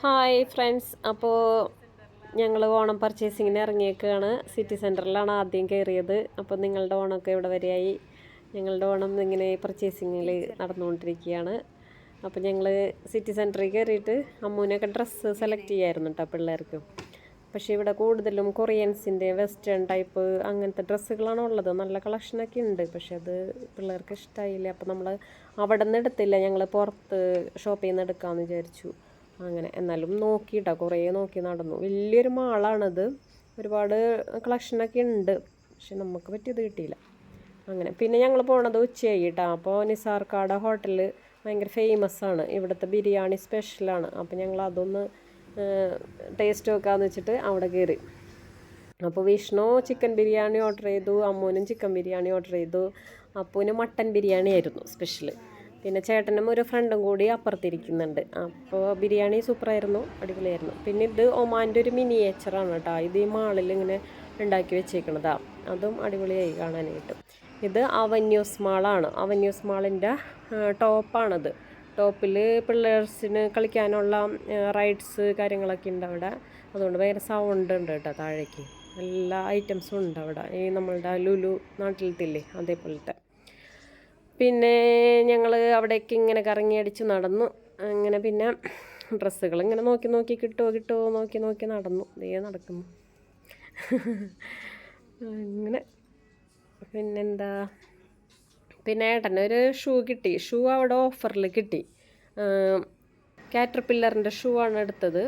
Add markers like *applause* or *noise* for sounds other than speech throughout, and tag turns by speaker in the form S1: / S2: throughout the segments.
S1: Hi friends. അപ്പോൾ ഞങ്ങൾ Onam പർച്ചേസിങ്ങിന് ഇറങ്ങിയേക്കാണ്. City സെന്ററിലാണ് ആദ്യം കയറിയത് അപ്പോൾ നിങ്ങളുടെ ഓണമൊക്കെ ഇവിടെ വരെയായി? ഞങ്ങളുടെ ഓണം ഇങ്ങനെ പർച്ചേസിങ്ങിൽ നടന്നുകൊണ്ടിരിക്കുകയാണ്. അപ്പോൾ ഞങ്ങൾ സിറ്റി സെന്ററിൽ കയറിയിട്ട് അമ്മൂനൊക്കെ ഡ്രസ്സ് സെലക്ട് ചെയ്യായിരുന്നു കേട്ടോ പിള്ളേർക്ക്. പക്ഷേ ഇവിടെ കൂടുതലും കൊറിയൻസിന്റെ വെസ്റ്റേൺ ടൈപ്പ് അങ്ങനത്തെ ഡ്രസ്സുകളാണ് ഉള്ളത്. നല്ല കളക്ഷനൊക്കെ ഉണ്ട്. പക്ഷെ അത് പിള്ളേർക്ക് ഇഷ്ടമായില്ല അപ്പോൾ നമ്മൾ അവിടെ നിന്ന് എടുത്തില്ല. ഞങ്ങൾ പുറത്ത് ഷോപ്പിൽ നിന്ന് എടുക്കാമെന്ന് വിചാരിച്ചു. അങ്ങനെ. എന്നാലും നോക്കിയിട്ടാ കുറേ നോക്കി നടന്നു. വലിയൊരു മാളാണത്. ഒരുപാട് കളക്ഷനൊക്കെ ഉണ്ട്. പക്ഷെ നമുക്ക് പറ്റിയത് കിട്ടിയില്ല. അങ്ങനെ. പിന്നെ ഞങ്ങൾ പോണത് ഉച്ചയായി കേട്ടോ അപ്പോൾ നിസാർക്കാട് ഹോട്ടൽ ഭയങ്കര ഫേമസ് ആണ് ഇവിടുത്തെ ബിരിയാണി സ്പെഷ്യലാണ്. അപ്പോൾ ഞങ്ങൾ അതൊന്ന് ടേസ്റ്റ് നോക്കാമെന്ന് വെച്ചിട്ട് അവിടെ കയറി അപ്പോൾ വിഷ്ണു ചിക്കൻ ബിരിയാണി ഓർഡർ ചെയ്തു. അമ്മൂനും ചിക്കൻ ബിരിയാണി ഓർഡർ ചെയ്തു. അപ്പൂന് മട്ടൻ ബിരിയാണി ആയിരുന്നു സ്പെഷ്യൽ പിന്നെ ചേട്ടനും ഒരു ഫ്രണ്ടും കൂടി അപ്പുറത്തിരിക്കുന്നുണ്ട്. അപ്പോൾ ബിരിയാണി സൂപ്പറായിരുന്നു അടിപൊളിയായിരുന്നു. പിന്നെ ഇത് ഒമാന്റെ ഒരു മിനിയേച്ചറാണ് കേട്ടോ. ഇത് ഈ മാളിൽ ഇങ്ങനെ ഉണ്ടാക്കി വെച്ചേക്കണതാ. അതും അടിപൊളിയായി കാണാനായിട്ട്. ഇത് അവന്യൂസ് മാളാണ്. അവന്യൂസ് മാളിന്റെ ടോപ്പാണത്. ടോപ്പിൽ പിള്ളേഴ്സിന് കളിക്കാനുള്ള റൈഡ്സ് കാര്യങ്ങളൊക്കെ ഉണ്ട് അവിടെ. അതുകൊണ്ട് ഭയങ്കര സൗണ്ട് ഉണ്ട് കേട്ടോ താഴേക്ക്. എല്ലാ ഐറ്റംസും ഉണ്ട് അവിടെ. ഈ നമ്മളുടെ ലുലു നാട്ടിലത്തില്ലേ അതേപോലത്തെ. പിന്നെ ഞങ്ങൾ അവിടേക്ക് ഇങ്ങനെ കറങ്ങി അടിച്ച് നടന്നു. അങ്ങനെ പിന്നെ ഡ്രസ്സുകൾ ഇങ്ങനെ നോക്കി നോക്കി കിട്ടുമോ കിട്ടുമോ നോക്കി നോക്കി നടന്നു. ദേ നടക്കുന്നു. അങ്ങനെ. പിന്നെന്താ? പിന്നെ ഏട്ടനൊരു ഷൂ കിട്ടി. ഷൂ അവിടെ ഓഫറിൽ കിട്ടി. കാറ്റർപില്ലറിന്റെ ഷൂ ആണ് എടുത്തത്.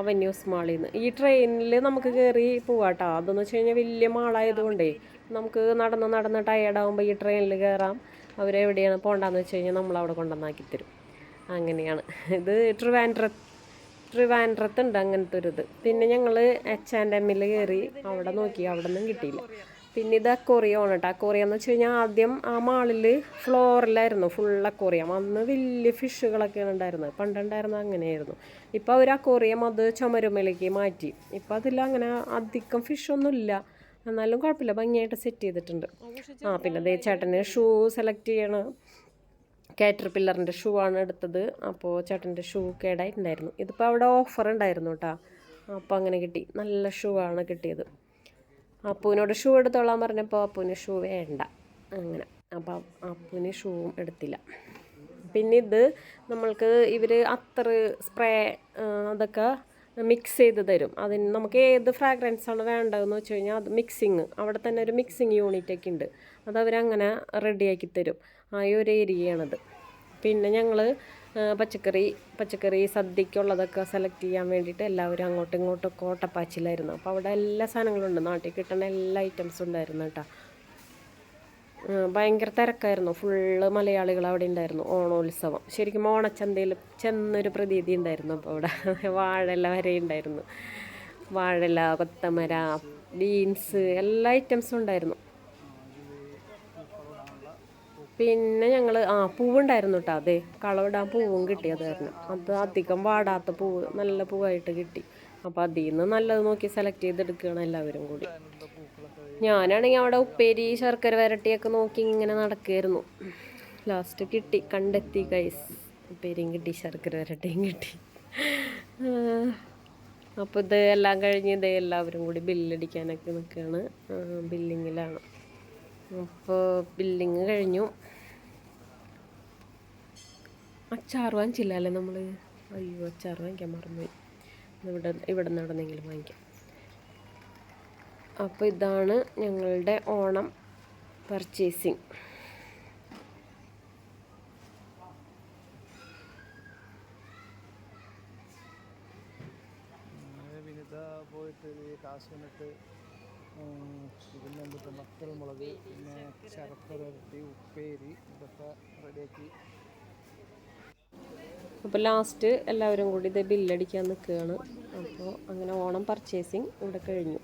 S1: അവന്യൂസ് മാളിൽ നിന്ന്. ഈ ട്രെയിനിൽ നമുക്ക് കയറി പോവാട്ടോ. അതെന്ന് വെച്ച് കഴിഞ്ഞാൽ വലിയ മാളായതുകൊണ്ടേ നമുക്ക് നടന്ന് നടന്ന് ടയേർഡാകുമ്പോൾ ഈ ട്രെയിനിൽ കയറാം അവരെവിടെയാണ് പോകണ്ടെന്ന് വെച്ച് കഴിഞ്ഞാൽ നമ്മളവിടെ കൊണ്ടുവന്നാക്കി തരും. അങ്ങനെയാണ്. ഇത് ട്രിവാൻഡ്ര ട്രിവാൻഡ്രത്തുണ്ട് അങ്ങനത്തെ ഒരു ഇത് പിന്നെ ഞങ്ങൾ എച്ച് ആൻഡ് എമ്മിൽ കയറി അവിടെ നോക്കി. അവിടെ നിന്നും കിട്ടിയില്ല. പിന്നെ ഇത് അക്കോറിയമാണ് കേട്ടോ അക്കോറിയ എന്ന് വെച്ച് കഴിഞ്ഞാൽ ആദ്യം ആ മാളിൽ ഫ്ലോറിലായിരുന്നു. ഫുൾ അക്കോറിയം അന്ന് വലിയ ഫിഷുകളൊക്കെയാണ് ഉണ്ടായിരുന്നത് പണ്ടുണ്ടായിരുന്നത് അങ്ങനെയായിരുന്നു. ഇപ്പോൾ അവർ അക്കോറിയം അത് ചുമരുമലേക്ക് മാറ്റി. ഇപ്പോൾ അതിൽ അങ്ങനെ അധികം ഫിഷൊന്നുമില്ല എന്നാലും കുഴപ്പമില്ല. ഭംഗിയായിട്ട് സെറ്റ് ചെയ്തിട്ടുണ്ട്. ആ പിന്നെ ദേ ചേട്ടന് ഷൂ സെലക്ട് ചെയ്യണം കാറ്റർ പില്ലറിന്റെ ഷൂ ആണ് എടുത്തത്. അപ്പോൾ ചേട്ടന്റെ ഷൂ കേടായിട്ടുണ്ടായിരുന്നു. ഇതിപ്പോൾ അവിടെ ഓഫർ ഉണ്ടായിരുന്നു കേട്ടോ അപ്പോൾ അങ്ങനെ കിട്ടി. നല്ല ഷൂ ആണ് കിട്ടിയത്. അപ്പൂനോട് ഷൂ എടുത്തോളാൻ പറഞ്ഞപ്പോൾ അപ്പൂന് ഷൂ വേണ്ട. അങ്ങനെ. അപ്പോൾ അപ്പൂന് ഷൂവും എടുത്തില്ല. പിന്നെ ഇത് നമ്മൾക്ക് ഇവർ അത്തർ സ്പ്രേ അതൊക്കെ മിക്സ് ചെയ്ത് തരും. അതിന് നമുക്ക് ഏത് ഫ്രാഗ്രൻസ് ആണ് വേണ്ടതെന്ന് വെച്ച് കഴിഞ്ഞാൽ അത് മിക്സിങ് അവിടെ തന്നെ ഒരു മിക്സിങ് യൂണിറ്റ് ഒക്കെ ഉണ്ട്. അത് അവരങ്ങനെ റെഡിയാക്കി തരും. ആ ഒരു ഏരിയയാണത്. പിന്നെ ഞങ്ങൾ പച്ചക്കറി പച്ചക്കറി സദ്യക്കുള്ളതൊക്കെ സെലക്ട് ചെയ്യാൻ വേണ്ടിയിട്ട് എല്ലാവരും അങ്ങോട്ടും ഇങ്ങോട്ടും ഓട്ടപ്പാച്ചിലായിരുന്നു. അപ്പോൾ അവിടെ എല്ലാ സാധനങ്ങളും ഉണ്ട്. നാട്ടിൽ കിട്ടുന്ന എല്ലാ ഐറ്റംസും ഉണ്ടായിരുന്നു കേട്ടോ. ഭയങ്കര തിരക്കായിരുന്നു. ഫുള്ള് മലയാളികൾ അവിടെ ഉണ്ടായിരുന്നു. ഓണോത്സവം. ശരിക്കും ഓണച്ചന്തയിൽ ചെന്നൊരു പ്രതീതി ഉണ്ടായിരുന്നു അപ്പോൾ അവിടെ. *laughs* വാഴല വരെ ഉണ്ടായിരുന്നു. വാഴല കൊത്തമര ബീൻസ് എല്ലാ ഐറ്റംസും ഉണ്ടായിരുന്നു. പിന്നെ ഞങ്ങൾ ആ പൂവുണ്ടായിരുന്നു കേട്ടോ. അതെ കളവിടാൻ പൂവും കിട്ടി അത് കാരണം. അത് അധികം വാടാത്ത പൂവ് നല്ല പൂവായിട്ട് കിട്ടി. അപ്പോൾ അതിൽ നിന്ന് നല്ലത് നോക്കി സെലക്ട് ചെയ്തെടുക്കുകയാണ് എല്ലാവരും കൂടി. ഞാനാണെങ്കിൽ അവിടെ ഉപ്പേരി ശർക്കര വരട്ടിയൊക്കെ നോക്കി ഇങ്ങനെ നടക്കുകയായിരുന്നു. ലാസ്റ്റ് കിട്ടി. കണ്ടെത്തി കൈസ് ഉപ്പേരിയും കിട്ടി ശർക്കര വരട്ടിയും കിട്ടി. അപ്പോൾ ഇത് എല്ലാം കഴിഞ്ഞ് ഇത് എല്ലാവരും കൂടി ബില്ലടിക്കാനൊക്കെ നിൽക്കുകയാണ്. ബില്ലിങ്ങിലാണ്. അപ്പോൾ ബില്ലിങ് കഴിഞ്ഞു. അച്ചാർ വാങ്ങിച്ചില്ല അല്ലേ നമ്മൾ അയ്യോ അച്ചാർ വാങ്ങിക്കാൻ മറന്നുപോയി. ഇവിടെ ഇവിടെ നിന്ന് എവിടെ നിന്നെങ്കിലും വാങ്ങിക്കാം. അപ്പോൾ ഇതാണ് ഞങ്ങളുടെ ഓണം പർച്ചേസിങ്
S2: പോയിട്ട് കാശ് വന്നിട്ട് ഇതിന്റെ എന്തൊക്കെ മത്തൽ മുളക് പിന്നെ ശർക്കരട്ടി ഉപ്പേരി ഇതൊക്കെ റെഡിയാക്കി
S1: അപ്പോൾ ലാസ്റ്റ് എല്ലാവരും കൂടി ഇത് ബില്ലടിക്കാൻ നിൽക്കുകയാണ്. അപ്പോൾ അങ്ങനെ ഓണം പർച്ചേസിങ് ഇവിടെ കഴിഞ്ഞു.